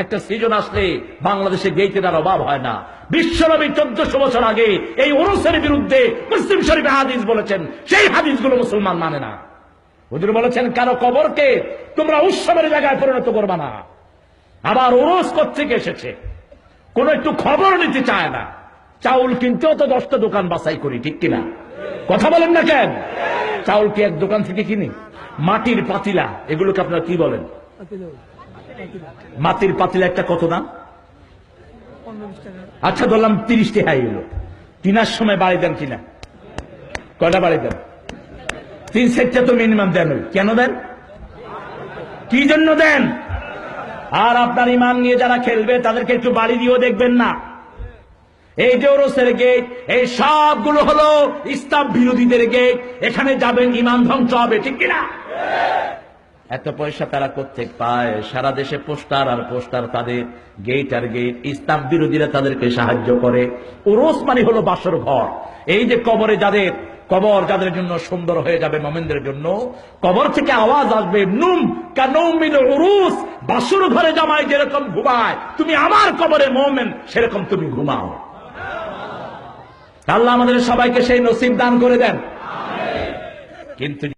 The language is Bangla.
একটা সিজন আসলে বাংলাদেশে গেইটের আর অভাব হয় না। বিশ্বনবী চোদ্দশো বছর আগে এই ওরসের বিরুদ্ধে মুসলিম শরীফে হাদিস বলেছেন, সেই হাদিসগুলো মুসলমান মানে না। হুজুর বলেছেন, কারও কবরকে তোমরা উৎসবের জায়গায় পরিণত করবা না। আবার ওরস থেকে এসেছে? কোন একটু খবর নিতে চায় না। চাউল কিনতেও তো দশটা দোকান বাছাই করি, ঠিক কিনা? কথা বলেন না কেন? চাউল কি এক দোকান থেকে কিনি? মাটির পাতিলা, এগুলোকে আপনারা কি বলেন? মাটির পাতিলা একটা কত দাম? আচ্ছা ধরলাম তিরিশ টাকা এলো। তিনার সময় বাড়ি দেন কিনা? কয়টা বাড়ি দেন? তিন সেটটা তো মিনিমাম দেন কেন দেন? কি জন্য দেন? আর আপনার ইমান নিয়ে যারা খেলবে, তাদেরকে একটু বাড়ি দিয়েও দেখবেন না। এই যে ওরসের গেট এই সবগুলো হলো ইসলাম বিরোধীদের গেট এখানে যাবেন, ইমান ধ্বংস হবে, ঠিক কিনা? এত পয়সা তারা করতে পায়? সারা দেশে পোস্টার আর পোস্টার তাদের গেট আর গেট ইসলাম বিরোধীরা তাদেরকে সাহায্য করে। ওরস মানে হলো বাসর ঘর। এই যে কবরে যাদের, কবর যাদের জন্য সুন্দর হয়ে যাবে মোমেনদের জন্য, কবর থেকে আওয়াজ আসবে, নুম কানৌমিল উরুস, বাসর ঘরে জামাই যেরকম ঘুমায়, তুমি আমার কবরে মোমেন, সেরকম তুমি ঘুমাও। আল্লাহ আমাদের সবাইকে সেই নসিব দান করে দেন। কিন্তু